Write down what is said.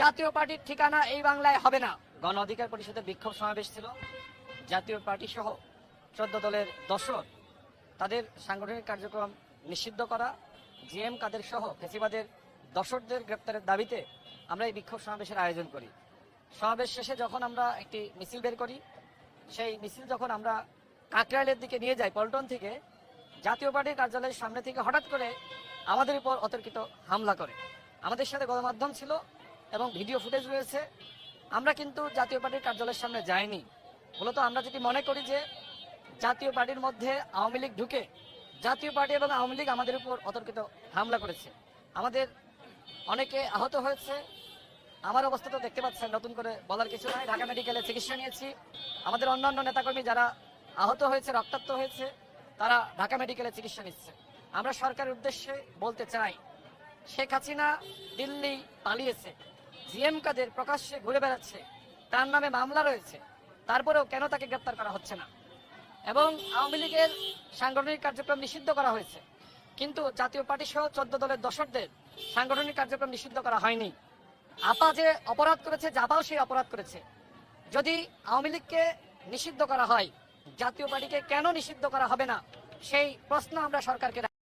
জাতীয় পার্টির ঠিকানা এই বাংলায় হবে না। গণ অধিকার পরিষদের বিক্ষোভ সমাবেশ ছিল। জাতীয় পার্টি সহ চোদ্দ দলের দশর তাদের সাংগঠনিক কার্যক্রম নিষিদ্ধ করা, জিএম কাদের সহ ফেসিবাদের দশরদের গ্রেপ্তারের দাবিতে আমরা এই বিক্ষোভ সমাবেশের আয়োজন করি। সমাবেশ শেষে যখন আমরা একটি মিছিল বের করি, সেই মিছিল যখন আমরা কাকরাইলের দিকে নিয়ে যাই, পল্টন থেকে, জাতীয় পার্টির কার্যালয়ের সামনে থেকে হঠাৎ করে আমাদের উপর অতর্কিত হামলা করে। আমাদের সাথে গণমাধ্যম ছিল এবং ভিডিও ফুটেজ রয়েছে। আমরা কিন্তু জাতীয় পার্টির কার্যালয়ের সামনে যাইনি। মূলত আমরা যেটি মনে করি যে জাতীয় পার্টির মধ্যে আওয়ামী লীগ ঢুকে জাতীয় পার্টি এবং আওয়ামী লীগ আমাদের উপর অতর্কিত হামলা করেছে। আমাদের অনেকে আহত হয়েছে। আমার অবস্থা তো দেখতে পাচ্ছেন, নতুন করে বলার কিছু নাই। ঢাকা মেডিকেলে চিকিৎসা নিয়েছি। আমাদের অন্যান্য নেতাকর্মী যারা আহত হয়েছে, রক্তাক্ত হয়েছে, তারা ঢাকা মেডিকেলে চিকিৎসা নিচ্ছে। আমরা সরকারের উদ্দেশ্যে বলতে চাই, শেখ হাসিনা দিল্লি পালিয়েছে। জিএম কাদের প্রকাশ্যে ঘুরে বেড়াচ্ছে। তার নামে মামলা রয়েছে। তারপরেও কেন তাকে গ্রেপ্তার করা হচ্ছে না? এবং আওয়ামী লীগের সাংগঠনিক কার্যক্রম নিষিদ্ধ করা হয়েছে। কিন্তু জাতীয় পার্টি সহ চোদ্দ দলের দশকদের সাংগঠনিক কার্যক্রম নিষিদ্ধ করা হয়নি। আপা যে অপরাধ করেছে, জাপাও সেই অপরাধ করেছে। যদি আওয়ামী লীগকে নিষিদ্ধ করা হয়, জাতীয় পার্টিকে কেন নিষিদ্ধ করা হবে না? সেই প্রশ্ন আমরা সরকারকে